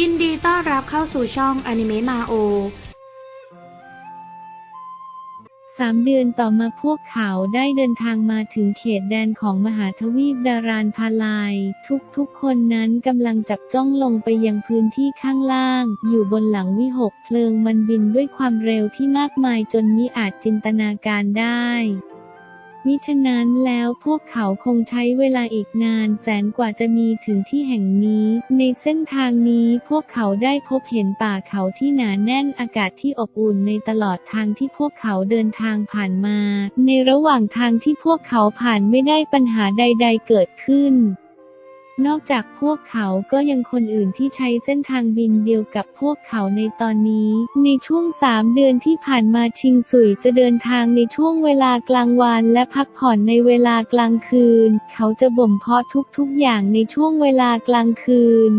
ยินดีต้อนรับเข้าสู่ช่องอนิเมะมาโอสามเดือนต่อมาพวกเขาได้เดินทางมาถึงเขตแดนของมหาทวีปดารานพาลาย ทุกๆคนนั้นกำลังจับจ้องลงไปยังพื้นที่ข้างล่าง อยู่บนหลังวิหกเพลิงมันบินด้วยความเร็วที่มากมายจนมิอาจจินตนาการได้ มิฉะนั้นแล้วพวกเขาคงใช้เวลาอีกนานแสนกว่าจะมีถึงที่แห่งนี้ ในเส้นทางนี้พวกเขาได้พบเห็นป่าเขาที่หนาแน่นอากาศที่อบอุ่นในตลอดทางที่พวกเขาเดินทางผ่านมา ในระหว่างทางที่พวกเขาผ่านไม่ได้ปัญหาใด ๆ เกิดขึ้น นอกจากพวกเขาก็ยังคนอื่นที่ใช้เส้นทางบินเดียวกับพวกเขาในตอนนี้ ในช่วงสามเดือนที่ผ่านมาชิงสุยจะเดินทางในช่วงเวลากลางวันและพักผ่อนในเวลากลางคืน เขาจะบ่มเพาะทุกๆอย่างในช่วงเวลากลางคืน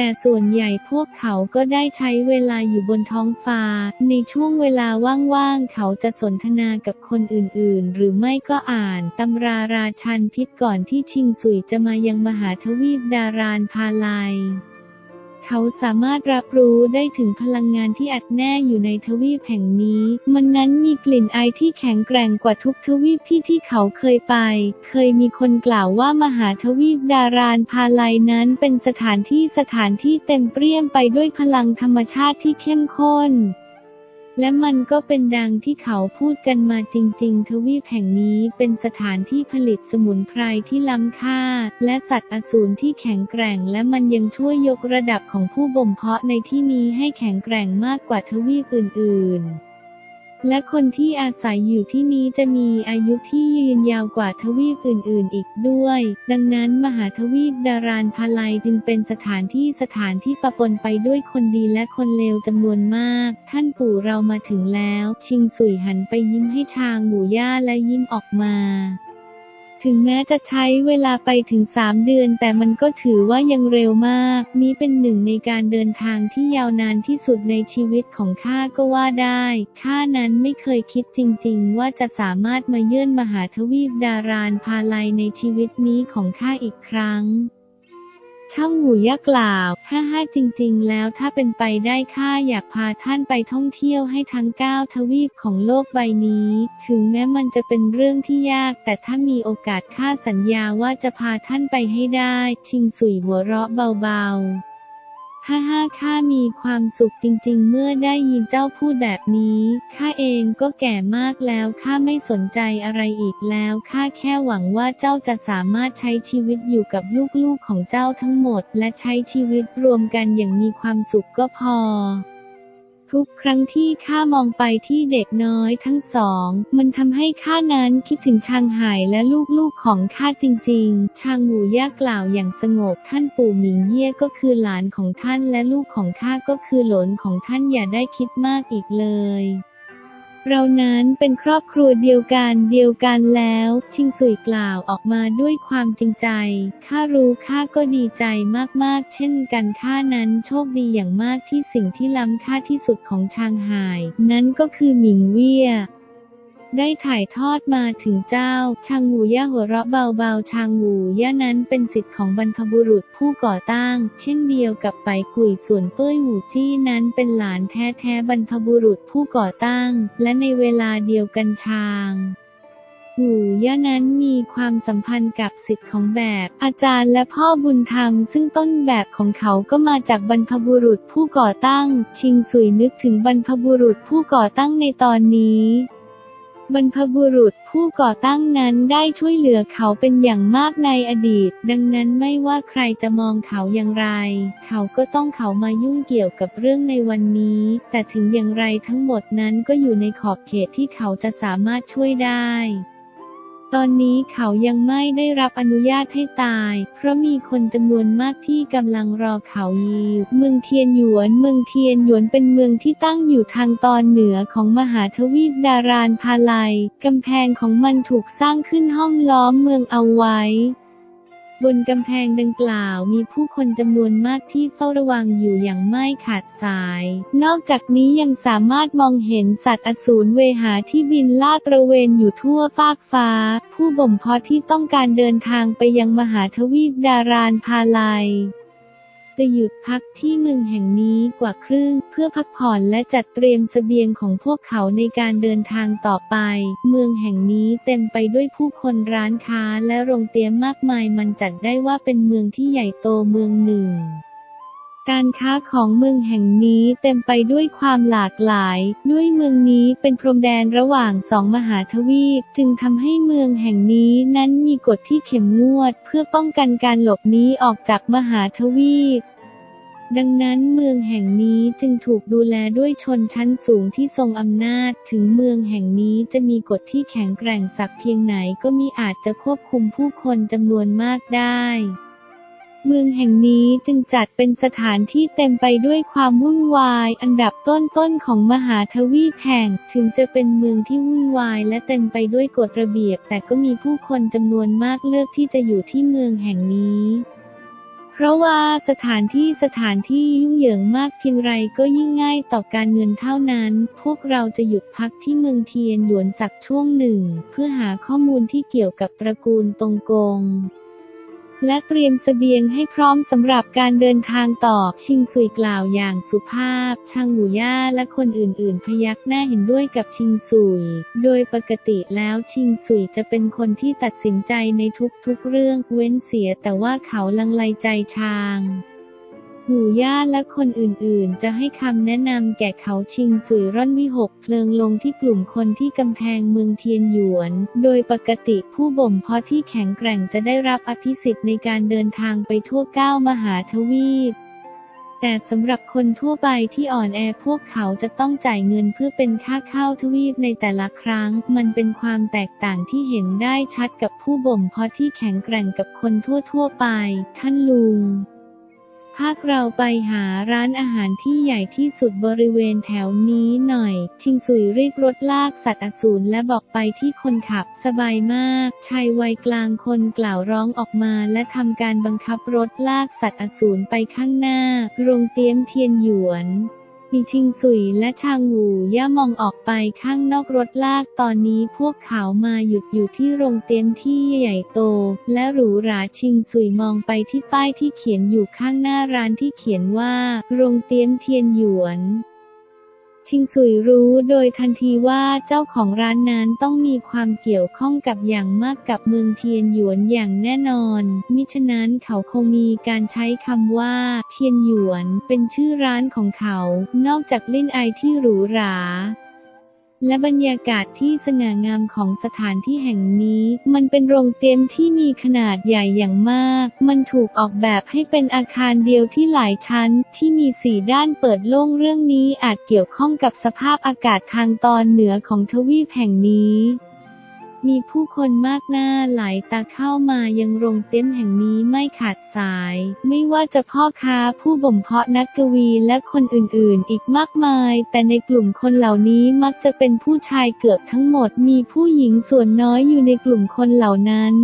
แต่ส่วนใหญ่พวกเขาก็ได้ใช้เวลาอยู่บนท้องฟ้า ในช่วงเวลาว่างๆ เขาจะสนทนากับคนอื่นๆ หรือไม่ก็อ่านตำราราชันพิษก่อนที่ชิงสุยจะมายังมหาทวีปดารานพาลาย เขาสามารถรับรู้ได้ถึงพลังงานที่อัดแน่อยู่ในทวีปแห่งนี้ มันนั้นมีกลิ่นอายที่แข็งแกร่งกว่าทุกทวีปที่ที่เขาเคยไป เคยมีคนกล่าวว่ามหาทวีปดารานพาลัยนั้นเป็นสถานที่สถานที่เต็มเปรี้ยมไปด้วยพลังธรรมชาติที่เข้มข้น และมันก็เป็นดังที่เขาพูดกันมาจริง ๆ ทวีปแห่งนี้เป็นสถานที่ผลิตสมุนไพรที่ล้ำค่า และสัตว์อสูรที่แข็งแกร่ง และมันยังช่วยยกระดับของผู้บ่มเพาะในที่นี้ให้แข็งแกร่งมากกว่าทวีปอื่น ๆ และคนที่อาศัยอยู่ที่นี้จะมีอายุที่ยืนยาวกว่าทวีปอื่น ๆ อีกด้วย ดังนั้นมหาทวีปดารานพาลัยจึงเป็นสถานที่สถานที่ประปนไปด้วยคนดีและคนเลวจำนวนมาก ท่านปู่เรามาถึงแล้ว ชิงสุยหันไปยิ้มให้ชางหมู่ย่าและยิ้มออกมา ถึงแม้จะใช้เวลาไปถึง 3 เดือน แต่มันก็ถือว่ายังเร็วมาก นี้เป็นหนึ่งในการเดินทางที่ยาวนานที่สุดในชีวิตของข้าก็ว่าได้ข้านั้นไม่เคยคิดจริง ๆ ว่าจะสามารถมาเยื่อนมหาทวีปดารานพาลัยในชีวิตนี้ของข้าอีกครั้ง ช่างหูย่ากล่าวฮ่าฮ่าจริง ๆ แล้วถ้าเป็นไปได้ข้าอยากพาท่านไปท่องเที่ยวให้ทั้งเก้าทวีปของโลกใบนี้ ถึงแม้มันจะเป็นเรื่องที่ยาก แต่ถ้ามีโอกาสข้าสัญญาว่าจะพาท่านไปให้ได้ ชิงสุยหัวเราะเบาๆ ฮ่าฮ่าข้ามีความสุขจริง ๆ เมื่อได้ยินเจ้าพูดแบบนี้ข้าเองก็แก่มากแล้วข้าไม่สนใจอะไรอีกแล้วข้าแค่หวังว่าเจ้าจะสามารถใช้ชีวิตอยู่กับลูกๆของเจ้าทั้งหมด และใช้ชีวิตรวมกันอย่างมีความสุขก็พอ ทุกครั้งที่ข้ามองไปที่เด็กน้อยทั้งสอง มันทำให้ข้านั้นคิดถึงชางไห่และลูกๆของข้าจริงๆ ชางหูย่ากล่าวอย่างสงบท่านปู่หมิงเย่ก็คือหลานของท่านและลูกของข้าก็คือหลนของท่านอย่าได้คิดมากอีกเลย เรานั้นเป็นครอบครัวเดียวกันเดียวกันแล้ว ชิงสุยกล่าวออกมาด้วยความจริงใจ ข้ารู้ข้าก็ดีใจมากๆ เช่นกันข้านั้นโชคดีอย่างมากที่สิ่งที่ล้ำค่าที่สุดของชางไห่นั้นก็คือหมิงเวีย ได้ถ่ายทอดมาถึงเจ้า ชางหูย่าหัวเราะเบาๆ ชางหูย่านั้นเป็นสิทธิ์ของบรรพบุรุษผู้ก่อตั้ง เช่นเดียวกับไปกุยส่วนเป้ยหูจี้นั้นเป็นหลานแท้ๆบรรพบุรุษผู้ก่อตั้ง และในเวลาเดียวกันชางหูย่านั้นมีความสัมพันธ์กับสิทธิ์ของแบบ อาจารย์และพ่อบุญธรรม ซึ่งต้นแบบของเขาก็มาจากบรรพบุรุษผู้ก่อตั้ง ชิงสุยนึกถึงบรรพบุรุษผู้ก่อตั้งในตอนนี้ บรรพบุรุษผู้ก่อตั้งนั้นได้ช่วยเหลือเขาเป็นอย่างมากในอดีต ดังนั้นไม่ว่าใครจะมองเขาอย่างไร เขาก็ต้องเขามายุ่งเกี่ยวกับเรื่องในวันนี้ แต่ถึงอย่างไรทั้งหมดนั้นก็อยู่ในขอบเขตที่เขาจะสามารถช่วยได้ ตอนนี้เขายังไม่ได้รับอนุญาตให้ตาย เพราะมีคนจำนวนมากที่กำลังรอเขาอยู่เมืองเทียนหยวน เมืองเทียนหยวนเป็นเมืองที่ตั้งอยู่ทางตอนเหนือของมหาทวีปดารานพาลัยกำแพงของมันถูกสร้างขึ้นห้อมล้อมเมืองเอาไว้ บนกำแพงดังกล่าวมีผู้คนจำนวนมากที่เฝ้าระวังอยู่อย่างไม่ขาดสาย นอกจากนี้ยังสามารถมองเห็นสัตว์อสูรเวหาที่บินลาดตระเวนอยู่ทั่วฟากฟ้า ผู้บ่มเพาะที่ต้องการเดินทางไปยังมหาทวีปดารานพาลัย จะหยุดพักที่เมืองแห่งนี้กว่าครึ่ง เพื่อพักผ่อนและจัดเตรียมเสบียงของพวกเขาในการเดินทางต่อไป เมืองแห่งนี้เต็มไปด้วยผู้คนร้านค้าและโรงเตรียมมากมายมันจัดได้ว่าเป็นเมืองที่ใหญ่โตเมืองหนึ่ง การค้าของเมืองแห่งนี้เต็มไปด้วยความหลากหลาย ด้วยเมืองนี้เป็นพรมแดนระหว่างสองมหาทวีป จึงทำให้เมืองแห่งนี้นั้นมีกฎที่เข้มงวด เพื่อป้องกันการหลบหนีออกจากมหาทวีปดังนั้นเมืองแห่งนี้จึงถูกดูแลด้วยชนชั้นสูงที่ทรงอำนาจ ถึงเมืองแห่งนี้จะมีกฎที่แข็งแกร่งสักเพียงไหนก็มีอาจจะควบคุมผู้คนจำนวนมากได้ เมืองแห่งนี้จึงจัดเป็นสถานที่เต็มไปด้วยความวุ่นวาย อันดับต้นๆของมหาทวีปแห่ง ถึงจะเป็นเมืองที่วุ่นวาย และเต็มไปด้วยกฎระเบียบ แต่ก็มีผู้คนจำนวนมากเลือกที่จะอยู่ที่เมืองแห่งนี้เพราะว่าสถานที่สถานที่ยุ่งเหยิงมากเพียงไรก็ยิ่งง่ายต่อการเงินเท่านั้น พวกเราจะหยุดพักที่เมืองเทียนหยวนสักช่วงหนึ่ง เพื่อหาข้อมูลที่เกี่ยวกับตระกูลตงกง และเตรียมเสบียงให้พร้อมสำหรับการเดินทางต่อชิงซุยกล่าวอย่างสุภาพ ช่างหูย่าและคนอื่นๆ พยักหน้าเห็นด้วยกับชิงซุย โดยปกติแล้วชิงซุยจะเป็นคนที่ตัดสินใจในทุกๆเรื่องเว้นเสียแต่ว่าเขาลังไลใจชาง หูย่าและคนอื่นๆ จะให้คำแนะนำแก่เขาชิงสุยร่อนวิหกเพลิงลงที่กลุ่มคนที่กำแพงเมืองเทียนหยวน โดยปกติผู้บ่มเพาะที่แข็งแกร่งจะได้รับอภิสิทธิ์ในการเดินทางไปทั่วเก้ามหาทวีป แต่สำหรับคนทั่วไปที่อ่อนแอพวกเขาจะต้องจ่ายเงินเพื่อเป็นค่าเข้าทวีปในแต่ละครั้ง มันเป็นความแตกต่างที่เห็นได้ชัดกับผู้บ่มเพาะที่แข็งแกร่งกับคนทั่วๆไป ท่านลุง พากเราไปหาร้านอาหารที่ใหญ่ที่สุดบริเวณแถวนี้หน่อย ชิงสุยเรียกรถลากสัตว์อสูรและบอกไปที่คนขับสบายมาก ชายวัยกลางคนกล่าวร้องออกมาและทำการบังคับรถลากสัตว์อสูรไปข้างหน้า โรงเตี้ยมเทียนหยวน มีชิงสุยและชางหูย่ามองออกไปข้างนอกรถลากตอนนี้พวกเขามาหยุดอยู่ที่โรงเตียงที่ใหญ่โต และหรูหราชิงสุยมองไปที่ป้ายที่เขียนอยู่ข้างหน้าร้านที่เขียนว่า โรงเตียงเทียนหยวน ชิงสุยรู้โดยทันทีว่าเจ้าของร้านนั้นต้องมีความเกี่ยวข้องกับอย่างมากกับเมืองเทียนหยวนอย่างแน่นอน มิฉะนั้นเขาคงมีการใช้คำว่า เทียนหยวน เป็นชื่อร้านของเขา นอกจากลิ้นไอที่หรูหรา และบรรยากาศที่สง่างามของสถานที่แห่งนี้ มันเป็นโรงเตรียมที่มีขนาดใหญ่อย่างมาก มันถูกออกแบบให้เป็นอาคารเดียวที่หลายชั้น ที่มีสี่ด้านเปิดโล่งเรื่องนี้อาจเกี่ยวข้องกับสภาพอากาศทางตอนเหนือของทวีปแห่งนี้ มีผู้คนมากหน้าหลายตาเข้ามายังโรงเต็มแห่งนี้ไม่ขาดสาย ไม่ว่าจะพ่อค้าผู้บ่มเพาะนักกวีและคนอื่นๆ อีกมากมาย แต่ในกลุ่มคนเหล่านี้มักจะเป็นผู้ชายเกือบทั้งหมด มีผู้หญิงส่วนน้อยอยู่ในกลุ่มคนเหล่านั้น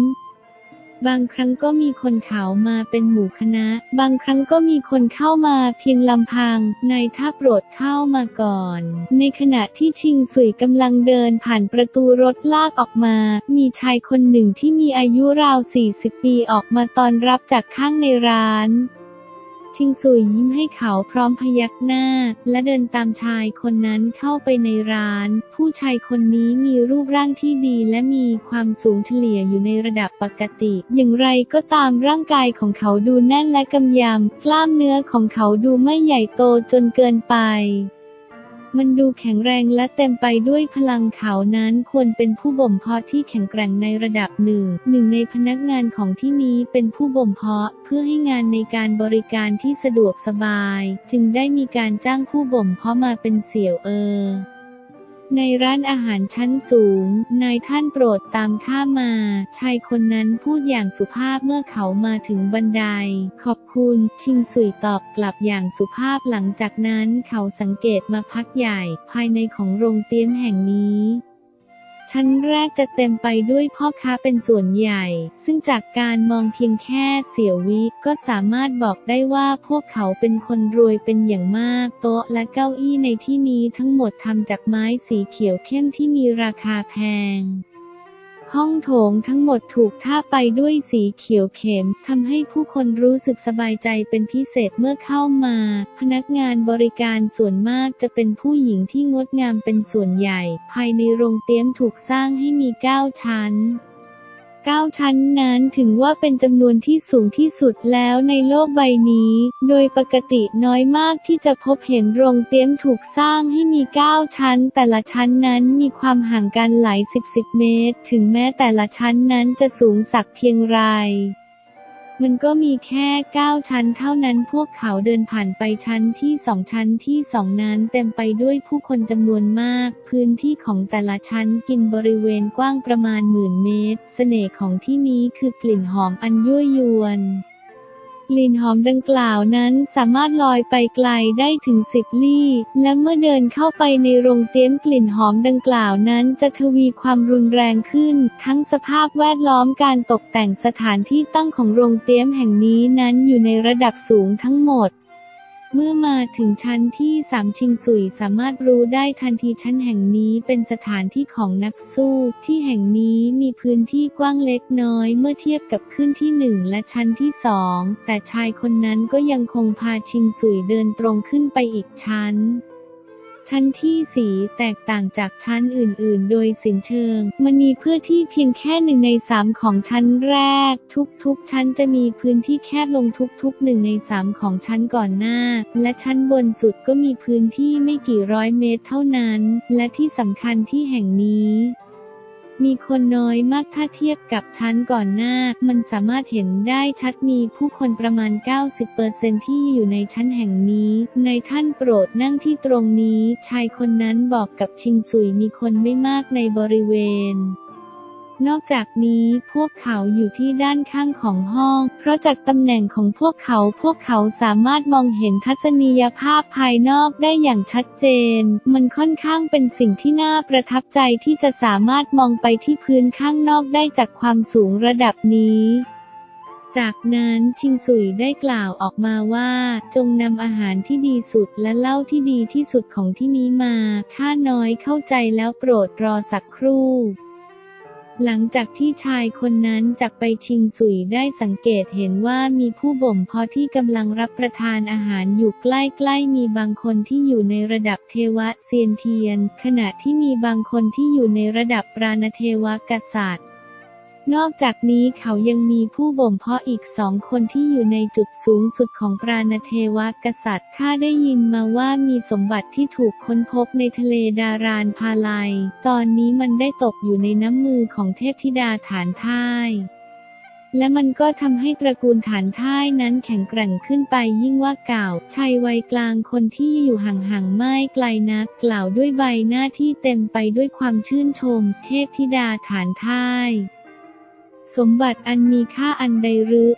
บางครั้งก็มีคนเขามาเป็นหมู่คณะ บางครั้งก็มีคนเข้ามาเพียงลำพัง นายท่าโปรดเข้ามาก่อน ในขณะที่ชิงสุยกำลังเดินผ่านประตูรถลากออกมา มีชายคนหนึ่งที่มีอายุราว 40 ปีออกมาตอนรับจากข้างในร้าน ชิงซุยยิ้มให้เขาพร้อมพยักหน้า และเดินตามชายคนนั้นเข้าไปในร้าน ผู้ชายคนนี้มีรูปร่างที่ดีและมีความสูงเฉลี่ยอยู่ในระดับปกติ อย่างไรก็ตามร่างกายของเขาดูแน่นและกำยำ กล้ามเนื้อของเขาดูไม่ใหญ่โตจนเกินไป มันดูแข็งแรงและเต็มไปด้วยพลังเขานั้นควรเป็นผู้บ่มเพาะที่แข็งแกร่งในระดับหนึ่ง หนึ่งในพนักงานของที่นี้เป็นผู้บ่มเพาะเพื่อให้งานในการบริการที่สะดวกสบาย จึงได้มีการจ้างผู้บ่มเพาะมาเป็นเสี่ยวเออ ในร้านอาหารชั้นสูง นายท่านโปรดตามข้ามา ชายคนนั้นพูดอย่างสุภาพเมื่อเขามาถึงบันได ขอบคุณ ชิงสุยตอบกลับอย่างสุภาพหลังจากนั้นเขาสังเกตมาพักใหญ่ ภายในของโรงเตี้ยมแห่งนี้ ชั้นแรกจะเต็มไปด้วยพ่อค้าเป็นส่วนใหญ่ ซึ่งจากการมองเพียงแค่เสียววิก็สามารถบอกได้ว่าพวกเขาเป็นคนรวยเป็นอย่างมาก โต๊ะและเก้าอี้ในที่นี้ทั้งหมดทำจากไม้สีเขียวเข้มที่มีราคาแพง ห้องโถงทั้งหมดถูกทาไปด้วยสีเขียวเข็มทำให้ผู้คนรู้สึกสบายใจเป็นพิเศษเมื่อเข้ามา พนักงานบริการส่วนมากจะเป็นผู้หญิงที่งดงามเป็นส่วนใหญ่ ภายในโรงเตี้ยมถูกสร้างให้มีเก้าชั้น เก้าชั้นนั้นถึงว่าเป็นจำนวนที่สูงที่สุดแล้วในโลกใบนี้ โดยปกติน้อยมากที่จะพบเห็นโรงเตี้ยมถูกสร้างให้มีเก้าชั้น แต่ละชั้นนั้นมีความห่างกันหลายสิบสิบเมตร ถึงแม้แต่ละชั้นนั้นจะสูงสักเพียงไร มันก็มีแค่เก้าชั้นเท่านั้นพวกเขาเดินผ่านไปชั้นที่สองชั้นที่สองนั้นเต็มไปด้วยผู้คนจำนวนมาก พื้นที่ของแต่ละชั้นกินบริเวณกว้างประมาณหมื่นเมตร เสน่ห์ของที่นี้คือกลิ่นหอมอันยั่วยวน กลิ่นหอมดังกล่าวนั้นสามารถลอยไปไกลได้ถึงสิบลี่และเมื่อเดินเข้าไปในโรงเตี้ยมกลิ่นหอมดังกล่าวนั้นจะทวีความรุนแรงขึ้น ทั้งสภาพแวดล้อมการตกแต่งสถานที่ตั้งของโรงเตี้ยมแห่งนี้นั้นอยู่ในระดับสูงทั้งหมด เมื่อมาถึงชั้นที่สามชิงสุยสามารถรู้ได้ทันทีชั้นแห่งนี้เป็นสถานที่ของนักสู้ ที่แห่งนี้มีพื้นที่กว้างเล็กน้อยเมื่อเทียบกับขึ้นที่หนึ่งและชั้นที่สองแต่ชายคนนั้นก็ยังคงพาชิงสุยเดินตรงขึ้นไปอีกชั้น ชั้นที่สีแตกต่างจากชั้นอื่น ๆ โดยสินเชิงมันมีเพื่อที่เพียงแค่หนึ่งในสามของชั้นแรก ทุก ๆ ชั้นจะมีพื้นที่แคบลงทุกๆหนึ่งในสามของชั้นก่อนหน้า และชั้นบนสุดก็มีพื้นที่ไม่กี่ร้อยเมตรเท่านั้น และที่สำคัญที่แห่งนี้ มีคนน้อยมากถ้าเทียบกับชั้นก่อนหน้า มันสามารถเห็นได้ชัดมีผู้คนประมาณ 90%ที่อยู่ในชั้นแห่งนี้ ในท่านโปรดนั่งที่ตรงนี้ ชายคนนั้นบอกกับชิงซุยมีคนไม่มากในบริเวณ นอกจากนี้พวกเขาอยู่ที่ด้านข้างของห้อง เพราะจากตำแหน่งของพวกเขาพวกเขาสามารถมองเห็นทัศนียภาพภายนอกได้อย่างชัดเจน มันค่อนข้างเป็นสิ่งที่น่าประทับใจที่จะสามารถมองไปที่พื้นข้างนอกได้จากความสูงระดับนี้จากนั้นชิงสุยได้กล่าวออกมาว่า จงนำอาหารที่ดีสุดและเหล้าที่ดีที่สุดของที่นี้มา ข้าน้อยเข้าใจแล้วโปรดรอสักครู่ หลังจากที่ชายคนนั้นจักไปชิงสุยได้สังเกตเห็นว่ามีผู้บ่มเพาะที่กำลังรับประทานอาหารอยู่ใกล้ๆ มีบางคนที่อยู่ในระดับเทวะเซียนเทียน ขณะที่มีบางคนที่อยู่ในระดับปราณเทวกษัตริย์ นอกจากนี้เขายังมีผู้บ่มเพาะอีกสองคนที่อยู่ในจุดสูงสุดของปราณเทวกษัตริย์ ข้าได้ยินมาว่ามีสมบัติที่ถูกค้นพบในทะเลดารานพาลัย ตอนนี้มันได้ตกอยู่ในน้ำมือของเทพธิดาฐานท่ายและมันก็ทำให้ตระกูลฐานท่ายนั้นแข็งแกร่งขึ้นไปยิ่งว่าเก่าชายวัยกลางคนที่อยู่ห่างๆไม่ไกลนัก กล่าวด้วยใบหน้าที่เต็มไปด้วยความชื่นชม เทพธิดาฐานท่าย สมบัติอันมีค่าอันใดหรือ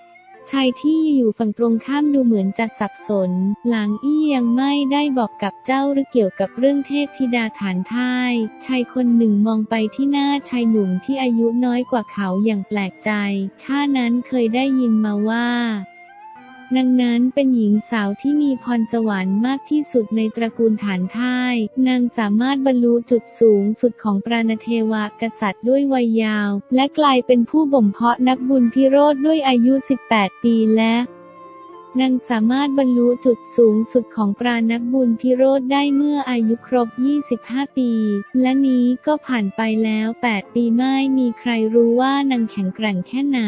ชายที่อยู่ฝั่งตรงข้ามดูเหมือนจะสับสน หลังอี้ยังไม่ได้บอกกับเจ้าหรือเกี่ยวกับเรื่องเทพธิดาฐานท้าย ชายคนหนึ่งมองไปที่หน้าชายหนุ่มที่อายุน้อยกว่าเขาอย่างแปลกใจ ข้านั้นเคยได้ยินมาว่า นางนั้นเป็นหญิงสาวที่มีพรสวรรค์มากที่สุดในตระกูลฐานท่าย นางสามารถบรรลุจุดสูงสุดของปราณเทวกษัตริย์ด้วยวัยยาว และกลายเป็นผู้บ่มเพาะนักบุญพิโรธด้วยอายุ 18 ปีและ นางสามารถบรรลุจุดสูงสุดของปรานักบุญพิโรธได้เมื่ออายุครบ 25 ปี และนี้ก็ผ่านไปแล้ว 8 ปีไม่มีใครรู้ว่านางแข็งแกร่งแค่ไหน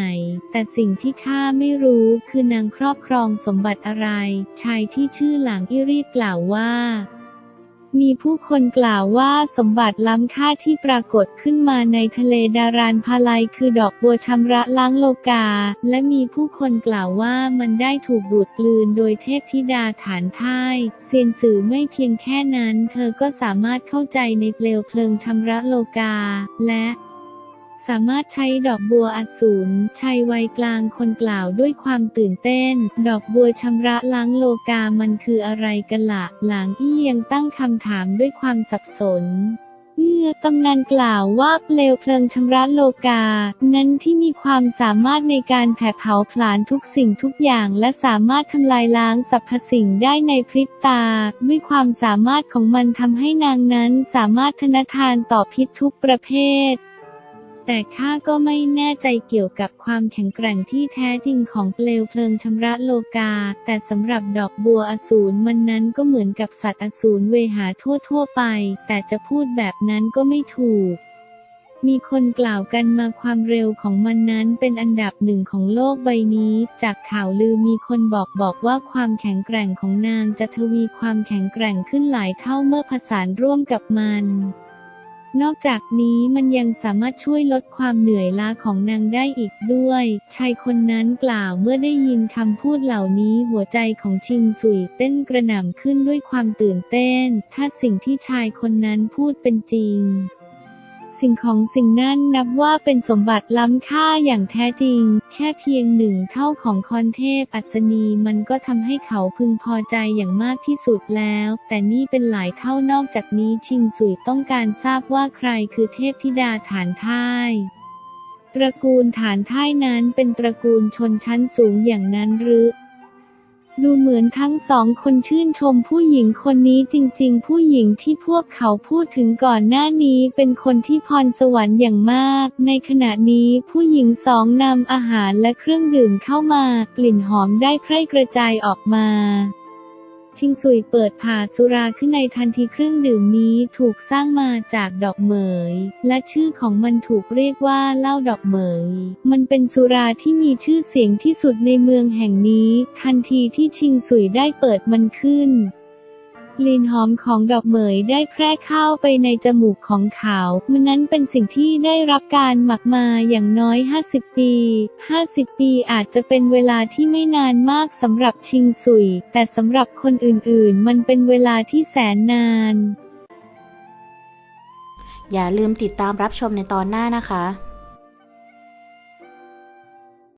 แต่สิ่งที่ข้าไม่รู้คือนางครอบครองสมบัติอะไร ชายที่ชื่อหลังอิรีกล่าวว่า มีผู้คนกล่าวว่าสมบัติล้ำค่าที่ปรากฏขึ้นมาในทะเลดารานพาลัยคือดอกบัวชำระล้างโลกา และมีผู้คนกล่าวว่ามันได้ถูกดูดกลืนโดยเทพธิดาฐานท่ายเซียนสื่อไม่เพียงแค่นั้น เธอก็สามารถเข้าใจในเปลวเพลิงชำระโลกา และ สามารถใช้ดอกบัวอสูรชายวัยกลางคนกล่าวด้วยความตื่นเต้น ดอกบัวชำระล้างโลกามันคืออะไรกันละหลังอี้ยังตั้งคำถามด้วยความสับสนเมื่อตำนานกล่าวว่าเปลวเพลิงชำระโลกา นั้นที่มีความสามารถในการแผดเผาผลาญทุกสิ่งทุกอย่างและสามารถทำลายล้างสรรพสิ่งได้ในพริบตา ด้วยความสามารถของมันทำให้นางนั้นสามารถทนทานต่อพิษทุกประเภท แต่ข้าก็ไม่แน่ใจเกี่ยวกับความแข็งแกร่งที่แท้จริงของเปลวเพลิงชำระโลกา แต่สำหรับดอกบัวอสูรมันนั้นก็เหมือนกับสัตว์อสูรเวหาทั่วๆไป แต่จะพูดแบบนั้นก็ไม่ถูกมีคนกล่าวกันมาความเร็วของมันนั้นเป็นอันดับหนึ่งของโลกใบนี้ จากข่าวลือมีคนบอกบอกว่าความแข็งแกร่งของนางจะทวีความแข็งแกร่งขึ้นหลายเท่าเมื่อผสานร่วมกับมัน นอกจากนี้มันยังสามารถช่วยลดความเหนื่อยล้าของนางได้อีกด้วย ชายคนนั้นกล่าวเมื่อได้ยินคำพูดเหล่านี้หัวใจของชิงสุยเต้นกระหน่ำขึ้นด้วยความตื่นเต้น ถ้าสิ่งที่ชายคนนั้นพูดเป็นจริง สิ่งของสิ่งนั้นนับว่าเป็นสมบัติล้ำค่าอย่างแท้จริง แค่เพียงหนึ่งเท่าของคอนเทพอัศนีมันก็ทำให้เขาพึงพอใจอย่างมากที่สุดแล้ว แต่นี่เป็นหลายเท่านอกจากนี้ชิงสุยต้องการทราบว่าใครคือเทพธิดาฐานท่ายตระกูลฐานท่ายนั้นเป็นตระกูลชนชั้นสูงอย่างนั้นหรือ ดูเหมือนทั้งสองคนชื่นชมผู้หญิงคนนี้จริงๆ ผู้หญิงที่พวกเขาพูดถึงก่อนหน้านี้เป็นคนที่พรสวรรค์อย่างมาก ในขณะนี้ผู้หญิงสองนำอาหารและเครื่องดื่มเข้ามากลิ่นหอมได้แพร่กระจายออกมา ชิงซุยเปิดผ่าสุราขึ้นในทันทีเครื่องดื่มนี้ถูกสร้างมาจากดอกเหมย และชื่อของมันถูกเรียกว่าเหล้าดอกเหมย มันเป็นสุราที่มีชื่อเสียงที่สุดในเมืองแห่งนี้ ทันทีที่ชิงซุยได้เปิดมันขึ้น กลิ่นหอมของดอกเหมยได้แพร่เข้าไปในจมูกของเขามันนั้นเป็นสิ่งที่ได้รับการหมักมาอย่างน้อย 50 ปี 50 ปีอาจจะเป็นเวลาที่ไม่นานมากสำหรับชิงซุย แต่สำหรับคนอื่นๆ มันเป็นเวลาที่แสนนาน อย่าลืมติดตามรับชมในตอนหน้านะคะ